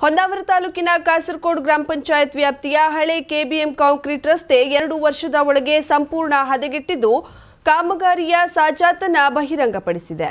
ಹೊನ್ನಾವರ ತಾಲೂಕಿನ ಕಾಸರಕೋಡು ಗ್ರಾಮ ಪಂಚಾಯತ್ ವ್ಯಾಪ್ತಿಯ ಹಳೆ ಕೆಬಿಎಂ ಕಾಂಕ್ರೀಟ್ ರಸ್ತೆ ಎರಡು ವರ್ಷದ ಒಳಗೆ ಸಂಪೂರ್ಣ ಹದಗೆಟ್ಟಿದ್ದು ಕಾಮಗಾರಿಯ ಸಾಜಾತನ ಬಹಿರಂಗಪಡಿಸಿದೆ.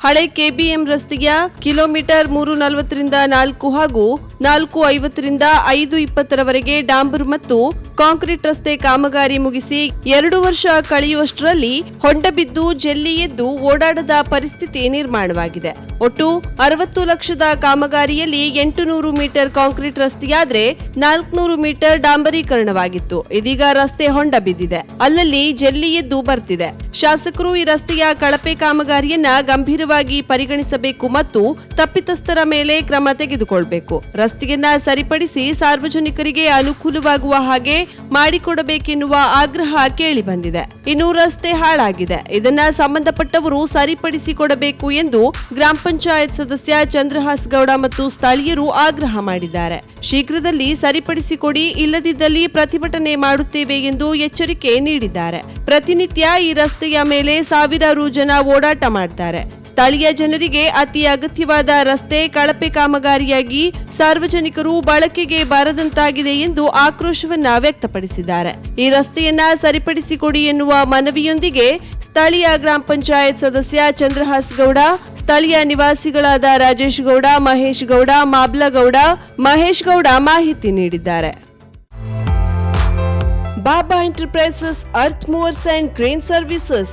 ಹಳೆ ಕೆಬಿಎಂ ರಸ್ತೆಯ ಕಿಲೋಮೀಟರ್ ಮೂರು ನಲವತ್ತರಿಂದ ನಾಲ್ಕು ಹಾಗೂ ನಾಲ್ಕು ಐವತ್ತರಿಂದ ಐದು ಇಪ್ಪತ್ತರವರೆಗೆ ಡಾಂಬರ್ ಮತ್ತು ಕಾಂಕ್ರೀಟ್ ರಸ್ತೆ ಕಾಮಗಾರಿ ಮುಗಿಸಿ ಎರಡು ವರ್ಷ ಕಳೆಯುವಷ್ಟರಲ್ಲಿ ಹೊಂಡ ಬಿದ್ದು ಜಲ್ಲಿ ಎದ್ದು ಓಡಾಡದ ಪರಿಸ್ಥಿತಿ ನಿರ್ಮಾಣವಾಗಿದೆ. ಒಟ್ಟು ಅರವತ್ತು ಲಕ್ಷದ ಕಾಮಗಾರಿಯಲ್ಲಿ ಎಂಟು ನೂರು ಮೀಟರ್ ಕಾಂಕ್ರೀಟ್ ರಸ್ತೆಯಾದ್ರೆ ನಾಲ್ಕುನೂರು ಮೀಟರ್ ಡಾಂಬರೀಕರಣವಾಗಿತ್ತು. ಇದೀಗ ರಸ್ತೆ ಹೊಂಡ ಬಿದ್ದಿದೆ ಅಲ್ಲಲ್ಲಿ ಜಲ್ಲಿ ಎದ್ದು ಬರ್ತಿದೆ. ಶಾಸಕರು ಈ ರಸ್ತೆಯ ಕಳಪೆ ಕಾಮಗಾರಿಯನ್ನ ಗಂಭೀರವಾಗಿ ಪರಿಗಣಿಸಬೇಕು ಮತ್ತು ತಪ್ಪಿತಸ್ಥರ ಮೇಲೆ ಕ್ರಮ ತೆಗೆದುಕೊಳ್ಬೇಕು. ರಸ್ತೆಯನ್ನ ಸರಿಪಡಿಸಿ ಸಾರ್ವಜನಿಕರಿಗೆ ಅನುಕೂಲವಾಗುವ ಹಾಗೆ ಮಾಡಿಕೊಡಬೇಕೆನ್ನುವ ಆಗ್ರಹ ಕೇಳಿ ಬಂದಿದೆ ಇನ್ನು ರಸ್ತೆ ಹಾಳಾಗಿದೆ. ಇದನ್ನ ಸಂಬಂಧಪಟ್ಟವರು ಸರಿಪಡಿಸಿಕೊಡಬೇಕು ಎಂದು ಗ್ರಾಮ ಪಂಚಾಯತ್ ಸದಸ್ಯ ಚಂದ್ರಹಾಸ್ ಗೌಡ ಮತ್ತು ಸ್ಥಳೀಯರು ಆಗ್ರಹ ಮಾಡಿದ್ದಾರೆ. ಶೀಘ್ರದಲ್ಲಿ ಸರಿಪಡಿಸಿಕೊಡಿ, ಇಲ್ಲದಿದ್ದಲ್ಲಿ ಪ್ರತಿಭಟನೆ ಮಾಡುತ್ತೇವೆ ಎಂದು ಎಚ್ಚರಿಕೆ ನೀಡಿದ್ದಾರೆ. ಪ್ರತಿನಿತ್ಯ ಈ ರಸ್ತೆಯ ಮೇಲೆ ಸಾವಿರಾರು ಜನ ಓಡಾಟ ಮಾಡ್ತಾರೆ. ಸ್ಥಳೀಯ ಜನರಿಗೆ ಅತಿ ಅಗತ್ಯವಾದ ರಸ್ತೆ, ಕಳಪೆ ಕಾಮಗಾರಿಯಾಗಿ ಸಾರ್ವಜನಿಕರು ಬಳಕೆಗೆ ಬಾರದಂತಾಗಿದೆ ಎಂದು ಆಕ್ರೋಶವನ್ನ ವ್ಯಕ್ತಪಡಿಸಿದ್ದಾರೆ. ಈ ರಸ್ತೆಯನ್ನ ಸರಿಪಡಿಸಿಕೊಡಿ ಎನ್ನುವ ಮನವಿಯೊಂದಿಗೆ ಸ್ಥಳೀಯ ಗ್ರಾಮ ಪಂಚಾಯತ್ ಸದಸ್ಯ ಚಂದ್ರಹಾಸ್ ಗೌಡ, ಸ್ಥಳೀಯ ನಿವಾಸಿಗಳಾದ ರಾಜೇಶ್ ಗೌಡ, ಮಹೇಶ್ ಗೌಡ ಮಾಬ್ಲಗೌಡ ಮಹೇಶ್ ಗೌಡ ಮಾಹಿತಿ ನೀಡಿದ್ದಾರೆ. Baba enterprises earth movers and crane services